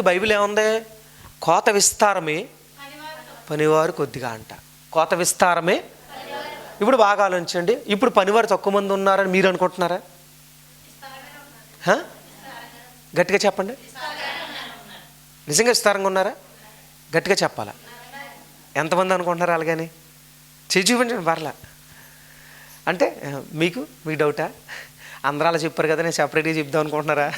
అందుకే బైబిల్ ఏముంది? కోత విస్తారమే పనివారు కొద్దిగా అంట. కోత విస్తారమే ఇప్పుడు బాగా ఆలోచించండి. ఇప్పుడు పనివారు తక్కువ మంది ఉన్నారని మీరు అనుకుంటున్నారా? గట్టిగా చెప్పండి. నిజంగా విస్తారంగా ఉన్నారా? గట్టిగా చెప్పాలా? ఎంతమంది అనుకుంటున్నారు అలాగని? చేయి చూపించండి పర్లా. అంటే మీకు మీ డౌటా? అందరూ అలా చెప్పారు కదా నేను సెపరేట్గా చెప్దాం అనుకుంటున్నారా?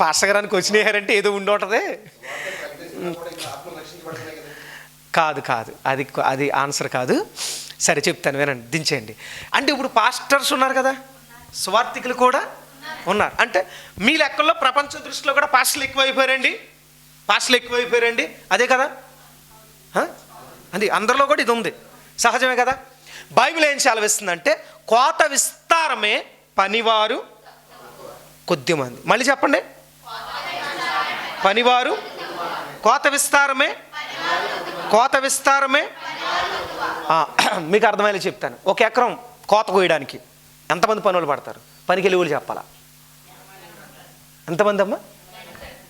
పాస్టర్ గారానికి వచ్చినాయారంటే ఏదో ఉండి కాదు కాదు. అది అది ఆన్సర్ కాదు. సరే చెప్తాను వినండి దించేయండి. అంటే ఇప్పుడు పాస్టర్స్ ఉన్నారు కదా? స్వార్థికులు కూడా ఉన్నారు. అంటే మీ లెక్కల్లో ప్రపంచ దృష్టిలో కూడా పాస్టర్లు ఎక్కువైపోయారండి? పాస్టర్లు ఎక్కువైపోయారండి? అదే కదా? అది అందరిలో కూడా ఇది ఉంది. సహజమే కదా? బైబిల్ ఏం సెలవిస్తుందంటే కోత విస్తారమే పనివారు కొద్దిమంది. మళ్ళీ చెప్పండి. పనివారు కోత విస్తారమే కోత విస్తారమే. మీకు అర్థమయ్యేలా చెప్తాను. ఒక ఎకరం కోత కోయడానికి ఎంతమంది పనులు పడతారు? పనికి వెళ్ళి చెప్పాలా? ఎంతమంది అమ్మా?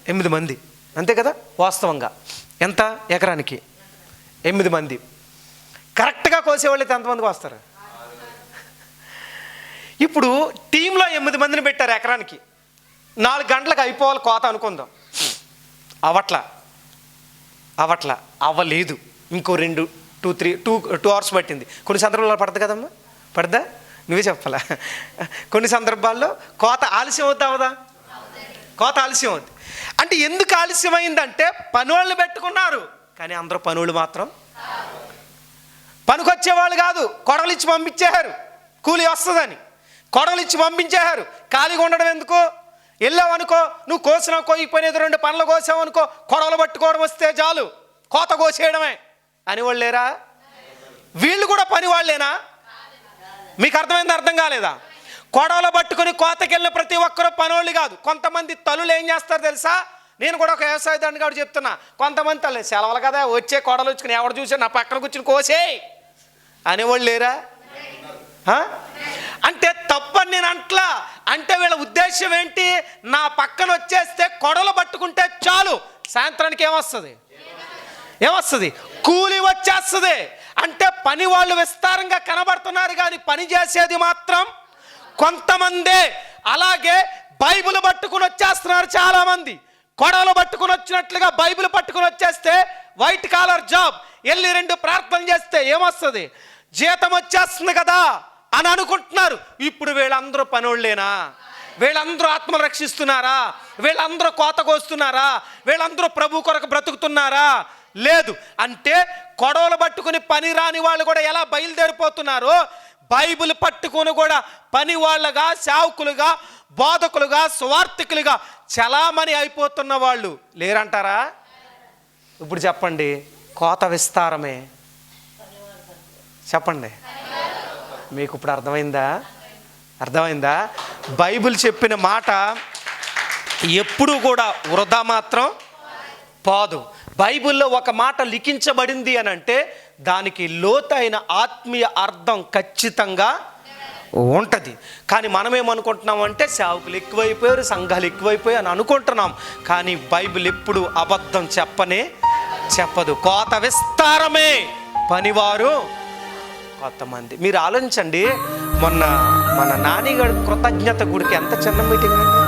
ఎనిమిది మంది. అంతే కదా? వాస్తవంగా. ఎంత? ఎకరానికి? ఎనిమిది మంది. కరెక్ట్గా కోసేవాళ్ళు అయితే ఎంతమందికి వస్తారు? ఇప్పుడు టీంలో ఎనిమిది మందిని పెట్టారు ఎకరానికి. నాలుగు గంటలకు అయిపోవాలి కోత అనుకుందాం. అవట్ల అవట్ల అవ్వలేదు ఇంకో రెండు two three two two hours పట్టింది. కొన్ని సందర్భాల్లో పడదు కదమ్మా? పడదా నువ్వే చెప్పాలా? కొన్ని సందర్భాల్లో కోత ఆలస్యం అవుతా అవదా? కోత ఆలస్యం అవుద్ది. అంటే ఎందుకు ఆలస్యమైందంటే పనులను పెట్టుకున్నారు. కానీ అందరూ పనులు మాత్రం పనికొచ్చేవాళ్ళు కాదు. కొడవలు ఇచ్చి పంపించేశారు. కూలి వస్తుందని. కొడవలు ఇచ్చి పంపించేశారు. ఖాళీగా ఉండడం ఎందుకు? వెళ్ళావు అనుకో నువ్వు కోసినావు కోయిపోయినది రెండు పనులు కోసావు అనుకో కొడవలు పట్టుకోవడం వస్తే చాలు. కోత కోసేయడమే. అని వాళ్ళేరా వీళ్ళు కూడా పని వాళ్ళేనా మీకు అర్థమైంది అర్థం కాలేదా? కొడవలు పట్టుకుని కోతకెళ్ళిన ప్రతి ఒక్కరూ పనోళ్ళు కాదు. కొంతమంది తలులు ఏం చేస్తారు తెలుసా? నేను కూడా ఒక వ్యవసాయదారుని కాబట్టి చెప్తున్నా. కొంతమంది తల్లి సెలవులు కదా వచ్చే కొడలు వచ్చుకుని ఎవడు చూసి నా పక్కన కూర్చుని కోసేయ్. అనేవాళ్ళు లేరా అంటే తప్పని నేను అంట్లా. అంటే వీళ్ళ ఉద్దేశం ఏంటి? నా పక్కన వచ్చేస్తే కొడలు పట్టుకుంటే చాలు. సాయంత్రానికి ఏమొస్తుంది? ఏమొస్తుంది? కూలి వచ్చేస్తుంది. అంటే పని వాళ్ళు విస్తారంగా కనబడుతున్నారు కానీ పని చేసేది మాత్రం కొంతమందే. అలాగే బైబిల్ పట్టుకుని వచ్చేస్తున్నారు చాలామంది. కొడవలు పట్టుకుని వచ్చినట్లుగా బైబిల్ పట్టుకుని వచ్చేస్తే వైట్ కాలర్ జాబ్. వెళ్ళి రెండు ప్రార్థన చేస్తే ఏమొస్తుంది? జీతం వచ్చేస్తుంది కదా. అని అనుకుంటున్నారు. ఇప్పుడు వీళ్ళందరూ పనోళ్ళేనా? వీళ్ళందరూ ఆత్మలు రక్షిస్తున్నారా? వీళ్ళందరూ కోత కోస్తున్నారా? వీళ్ళందరూ ప్రభు కొరకు బ్రతుకుతున్నారా? లేదు. అంటే కొడవలు పట్టుకుని పని రాని వాళ్ళు కూడా ఎలా బయలుదేరిపోతున్నారో బైబిల్ పట్టుకుని కూడా పని వాళ్ళగా సేవకులుగా బోధకులుగా స్వార్థికులుగా చలామణి అయిపోతున్న వాళ్ళు లేరంటారా? ఇప్పుడు చెప్పండి కోత విస్తారమే. చెప్పండి. మీకు ఇప్పుడు అర్థమైందా? అర్థమైందా? బైబిల్ చెప్పిన మాట ఎప్పుడూ కూడా వృధా మాత్రం పాదు. బైబిల్లో ఒక మాట లిఖించబడింది అని అంటే దానికి లోతైన ఆత్మీయ అర్థం ఖచ్చితంగా ఉంటుంది. కానీ మనం ఏమనుకుంటున్నాం అంటే సేవకులు ఎక్కువైపోయారు సంఘాలు ఎక్కువైపోయాయి అని అనుకుంటున్నాం. కానీ బైబిల్ ఎప్పుడు అబద్ధం చెప్పనే చెప్పదు. కోత విస్తారమే పనివారు కొంతమంది. మీరు ఆలోచించండి మొన్న మన నానిగారి కృతజ్ఞత గుడికి ఎంత చిన్న మీటింగ్ అండి.